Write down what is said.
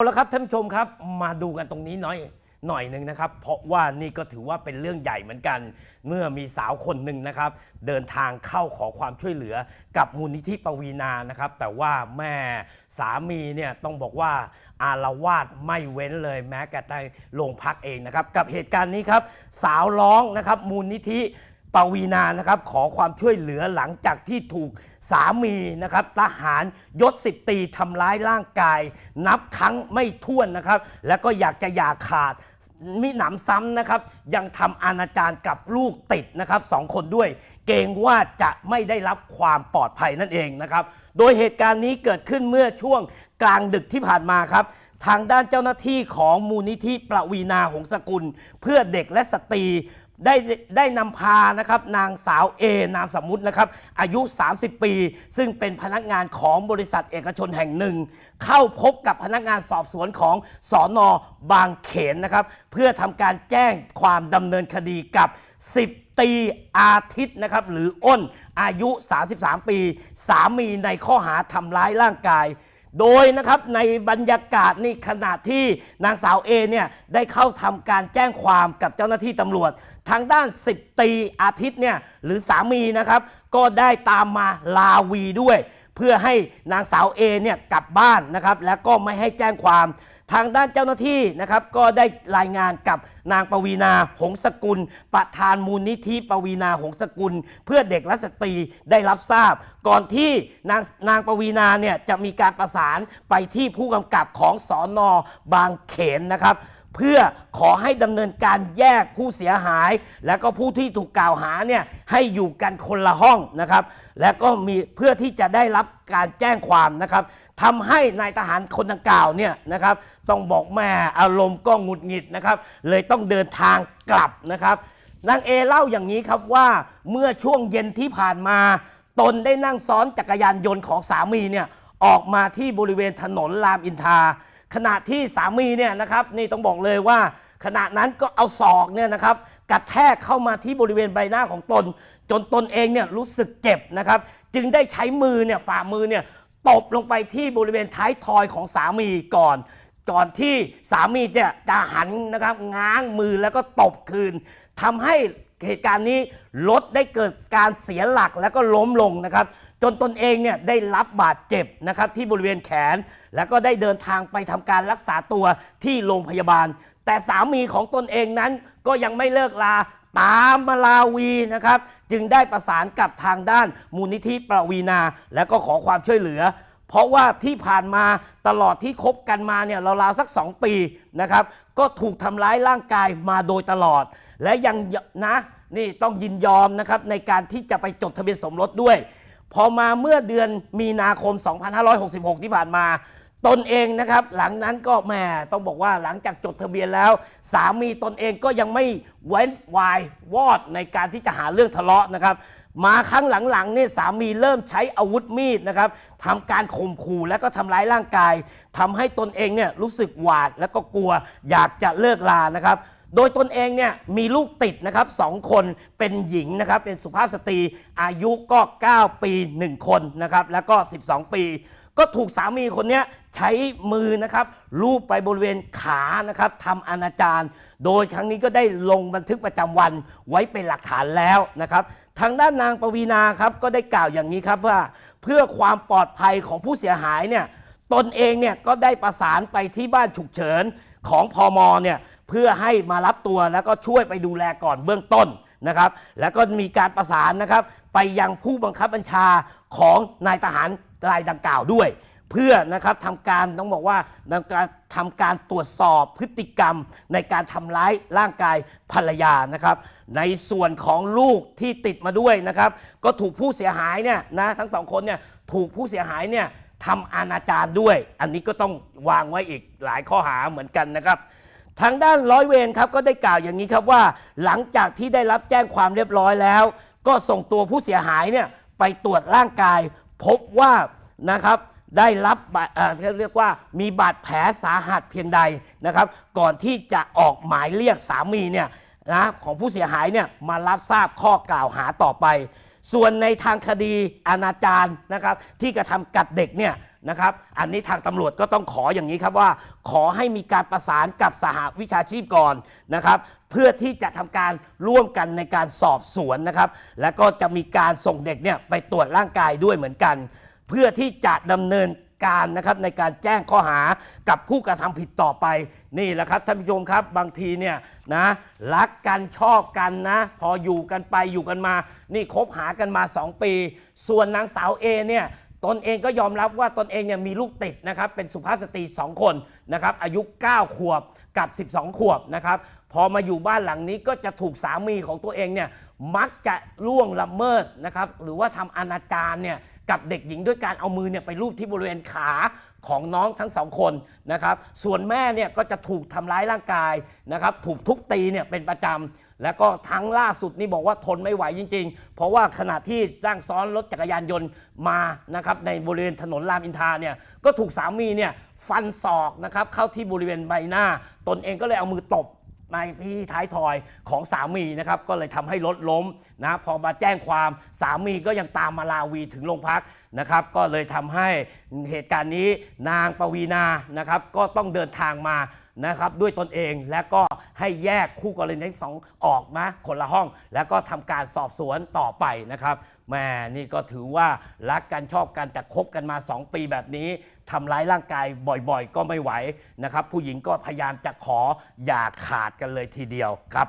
เอาละครับท่านผู้ชมครับมาดูกันตรงนี้หน่อยหน่อยหนึ่งนะครับ เพราะว่านี่ก็ถือว่าเป็นเรื่องใหญ่เหมือนกัน เมื่อมีสาวคนหนึ่งนะครับ เดินทางเข้าขอความช่วยเหลือกับมูลนิธิปวีนานะครับ แต่ว่าแม่สามีเนี่ยต้องบอกว่าอารวาสไม่เว้นเลยแม้กระทั่งโรงพักเองนะครับ กับเหตุการณ์นี้ครับ สาวร้องนะครับมูลนิธิ ปวีนานะครับขอความช่วยเหลือหลังจากที่ถูกสามีนะครับทหารยศสิบตีทำร้ายร่างกาย นับครั้งไม่ถ้วนนะครับ แล้วก็อยากจะหย่าขาดมิหนำซ้ำนะครับ ยังทำอนาจารกับลูกติดนะครับสองคนด้วย เกรงว่าจะไม่ได้รับความปลอดภัยนั่นเองนะครับ โดยเหตุการณ์นี้เกิดขึ้นเมื่อช่วงกลางดึกที่ผ่านมาครับทางด้านเจ้าหน้าที่ของมูลนิธิประวีนาหงสกุล เพื่อเด็กและสตรี ได้ได้นำพานะครับนางสาวเอนามสมมุตินะครับอายุ 30 ปี ซึ่งเป็นพนักงานของบริษัทเอกชนแห่งหนึ่ง เข้าพบกับพนักงานสอบสวนของสอนอบางเขนนะครับเพื่อทำการแจ้งความดำเนินคดีกับ 10 ตีอาทิตย์นะครับหรืออ้นอายุ 33 ปี สามีในข้อหาทำร้ายร่างกาย โดยนะครับในบรรยากาศนี่ขณะที่นางสาวเอเนี่ยได้เข้าทำการแจ้งความกับเจ้าหน้าที่ตำรวจ ทางด้าน10ตีอาทิตย์เนี่ยหรือสามีนะครับ ก็ได้ตามมาลาวีด้วย เพื่อให้นางสาวเอเนี่ยกลับบ้านนะครับ แล้วก็ไม่ให้แจ้งความ ทางด้านเจ้าหน้าที่นะครับก็ได้รายงานกับนางปวีนาหงสกุล ประธานมูลนิธิปวีนาหงสกุล เพื่อเด็กและสตรีได้รับทราบ ก่อนที่นางนางปวีนาเนี่ยจะมีการประสานไปที่ผู้กำกับของสอนอบางเขนนะครับ เพื่อขอให้ดำเนินการแยกผู้เสียหาย และก็ผู้ที่ถูกกล่าวหาเนี่ยให้อยู่กันคนละห้องนะครับ และก็มีเพื่อที่จะได้รับการแจ้งความนะครับทำให้นายทหารคนดังกล่าวเนี่ยนะครับ ต้องบอกแม่อารมณ์ก็หงุดหงิดนะครับ เลยต้องเดินทางกลับนะครับนางเอเล่าอย่างนี้ครับว่าเมื่อช่วงเย็นที่ผ่านมา ตนได้นั่งซ้อนจักรยานยนต์ของสามีเนี่ยออกมาที่บริเวณถนนรามอินทรา ขณะที่สามีเนี่ยนะครับนี่ต้องบอกเลยว่า ขณะนั้นก็เอาศอกเนี่ยนะครับกระแทกเข้ามาที่บริเวณใบหน้าของตน จนตนเองเนี่ยรู้สึกเจ็บนะครับ จึงได้ใช้มือเนี่ยฝ่ามือเนี่ยตบลงไปที่บริเวณท้ายทอยของสามีก่อนก่อนที่สามีจะจะหันนะครับง้างมือแล้วก็ตบคืนทำให้ เหตุการณ์นี้รถได้เกิดการเสียหลักแล้วก็ล้มลงนะครับ จนตนเองเนี่ยได้รับบาดเจ็บนะครับที่บริเวณแขน แล้วก็ได้เดินทางไปทำการรักษาตัวที่โรงพยาบาล แต่สามีของตนเองนั้นก็ยังไม่เลิกลาตามมาลาวีนะครับ จึงได้ประสานกับทางด้านมูลนิธิประวีนา แล้วก็ขอความช่วยเหลือ เพราะว่าที่ผ่านมาตลอดที่คบกันมาเนี่ยราวๆสัก 2 ปีนะครับ ก็ถูกทำร้ายร่างกายมาโดยตลอด และยังนะนี่ต้องยินยอมนะครับในการที่จะไปจดทะเบียนสมรสด้วย พอมาเมื่อเดือนมีนาคม 2566 ที่ผ่านมา ตนเองนะครับ หลังนั้นก็แหม่ต้องบอกว่าหลังจากจดทะเบียนแล้ว สามีตนเองก็ยังไม่เว้นวายวอดในการที่จะหาเรื่องทะเลาะนะครับ มาครั้งหลังๆเนี่ยสามีเริ่มใช้อาวุธมีดนะครับทำการข่มขู่และก็ทำร้ายร่างกายทำให้ตนเองเนี่ยรู้สึกหวาดและก็กลัวอยากจะเลิกลานะครับ โดยตนเองเนี่ยมีลูกติดนะครับสองคนเป็นหญิงนะครับเป็นสุภาพสตรีอายุก็ 9 ปี 1 คนนะครับแล้วก็ 12 ปี ก็ถูกสามีคนนี้ใช้มือนะครับลูบไปบริเวณขานะครับทำอนาจารโดยครั้งนี้ก็ได้ลงบันทึกประจำวันไว้เป็นหลักฐานแล้วนะครับ ทางด้านนางปวีนาครับก็ได้กล่าวอย่างนี้ครับว่า เพื่อความปลอดภัยของผู้เสียหายเนี่ยตนเองเนี่ยก็ได้ประสานไปที่บ้านฉุกเฉินของพอมเนี่ยเพื่อให้มารับตัวแล้วก็ช่วยไปดูแลก่อนเบื้องต้น นะครับแล้วก็มีการประสานนะครับไปยังผู้บังคับบัญชาของนายทหารรายดังกล่าวด้วย เพื่อนะครับทำการต้องบอกว่าการทำการตรวจสอบพฤติกรรมในการทำร้ายร่างกายภรรยานะครับ ในส่วนของลูกที่ติดมาด้วยนะครับ ก็ถูกผู้เสียหายเนี่ยนะทั้งสองคนเนี่ยถูกผู้เสียหายเนี่ยทำอนาจารด้วย อันนี้ก็ต้องวางไว้อีกหลายข้อหาเหมือนกันนะครับ ทางด้านร้อยเวรครับก็ได้กล่าวอย่างนี้ครับว่า หลังจากที่ได้รับแจ้งความเรียบร้อยแล้ว ก็ส่งตัวผู้เสียหายเนี่ยไปตรวจร่างกาย พบว่านะครับได้รับบาดเอ่อเรียกว่ามีบาดแผลสาหัสเพียงใดนะครับ ก่อนที่จะออกหมายเรียกสามีเนี่ยนะของผู้เสียหายเนี่ยมารับทราบข้อกล่าวหาต่อไป ส่วนในทางคดีอนาจารนะครับ ที่กระทำกับเด็กเนี่ยนะครับ อันนี้ทางตำรวจก็ต้องขออย่างนี้ครับว่า ขอให้มีการประสานกับสหวิชาชีพก่อนนะครับ เพื่อที่จะทำการร่วมกันในการสอบสวนนะครับ แล้วก็จะมีการส่งเด็กเนี่ยไปตรวจร่างกายด้วยเหมือนกัน เพื่อที่จะดำเนิน การนะครับในการแจ้งข้อหากับผู้กระทำผิดต่อไปนี่แหละครับท่านผู้ชมครับบางทีเนี่ยนะรักกันชอบกันนะ พออยู่กันไปอยู่กันมา นี่คบหากันมา 2 ปี ส่วนนางสาวเอเนี่ยตนเองก็ยอมรับว่าตนเองเนี่ยมีลูกติดนะครับเป็นสุภาพสตรี 2 คนนะครับอายุ 9 ขวบกับ 12 ขวบนะครับพอมาอยู่บ้านหลังนี้ก็จะถูกสามีของตัวเองเนี่ยมักจะล่วงละเมิดนะครับหรือว่าทำอนาจารเนี่ย กับเด็กหญิงด้วยการเอามือเนี่ยไปลูบที่บริเวณขาของน้องทั้งสองคนนะครับ ส่วนแม่เนี่ยก็จะถูกทำร้ายร่างกายนะครับ ถูกทุบตีเนี่ยเป็นประจำแล้วก็ทั้งล่าสุดนี่บอกว่าทนไม่ไหวจริง ๆ เพราะว่าขณะที่ร่างซ้อนรถจักรยานยนต์มานะครับในบริเวณถนนรามอินทราเนี่ยก็ถูกสามีเนี่ยฟันศอกนะครับเข้าที่บริเวณใบหน้า ตนเองก็เลยเอามือตบ ในที่ท้ายทอยของสามีนะครับก็เลยทำให้รถล้มนะพอมาแจ้งความสามีก็ยังตามมาลาวีถึงโรงพักนะครับ ก็เลยทำให้เหตุการณ์นี้นางปวีนานะครับ ก็ต้องเดินทางมา นะครับด้วยตนเองและก็ให้แยกคู่กรณีทั้งสองออกมาคนละห้อง แล้วก็ทำการสอบสวนต่อไปนะครับแม่นี่ก็ถือว่ารักกันชอบกันแต่คบกันมา 2 ปีแบบนี้ทำร้ายร่างกายบ่อยๆ ก็ไม่ไหวนะครับ ผู้หญิงก็พยายามจะขออย่าขาดกันเลยทีเดียวครับ